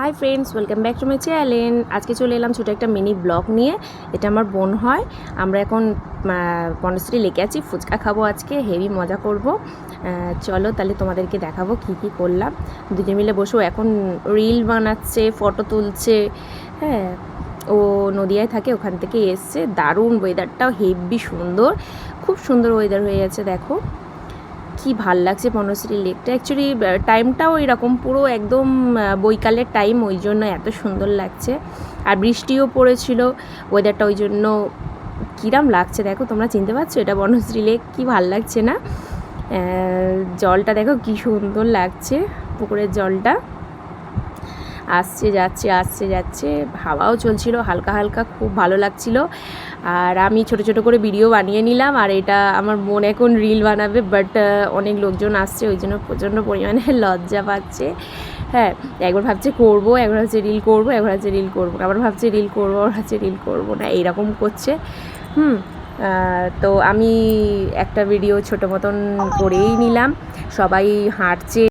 Hi friends welcome back to my channel আজকে চলে এলাম ছোটো একটা মিনি ব্লগ নিয়ে। এটা আমার বোন হয়। আমরা এখন বনশ্রী লেকে আছি। ফুচকা খাব আজকে, হেভি মজা করব। চলো তাহলে তোমাদেরকে দেখাবো কি কি করলাম। দুজন মিলে বসেও এখন রিল বানাচ্ছে ফটো তুলছে। হ্যাঁ ও নদিয়ায় থাকে, ওখান থেকে এসছে। দারুণ ওয়েদারটাও হেভি সুন্দর। খুব সুন্দর ওয়েদার হয়ে গেছে, দেখো। কি ভালো লাগছে বনশ্রী লেকটা? অ্যাকচুয়ালি টাইমটাও এরকম পুরো একদম বৈকালের টাইম ওই জন্য এত সুন্দর লাগছে। আর বৃষ্টিও পড়েছিল ওয়েদারটা ওই জন্য কিরাম লাগছে দেখো, তোমরা চিনতে পারছ এটা বনশ্রী লেক, কি ভালো লাগছে না? জলটা দেখো কি সুন্দর লাগছে, পুকুরের জলটা। আসছে, যাচ্ছে আসছে, যাচ্ছে। হাওয়াও চলছিল, হালকা হালকা খুব ভালো লাগছিল। আর আমি ছোট ছোট করে ভিডিও বানিয়ে নিলাম, আর এটা আমার বোন এখন রিল বানাবে বাট অনেক লোকজন আসছে, ওই জন্য প্রচণ্ড পরিমাণে লজ্জা পাচ্ছে। হ্যাঁ একবার ভাবছে করব, একবার ভাবছে রিল করব, একবার ভাবছে রিল করব আবার ভাবছে রিল করব, আবার ভাবছে রিল করব না। এইরকম করছে। হুম তো আমি একটা ভিডিও ছোটো মতন করেই নিলাম। সবাই হাঁটছে।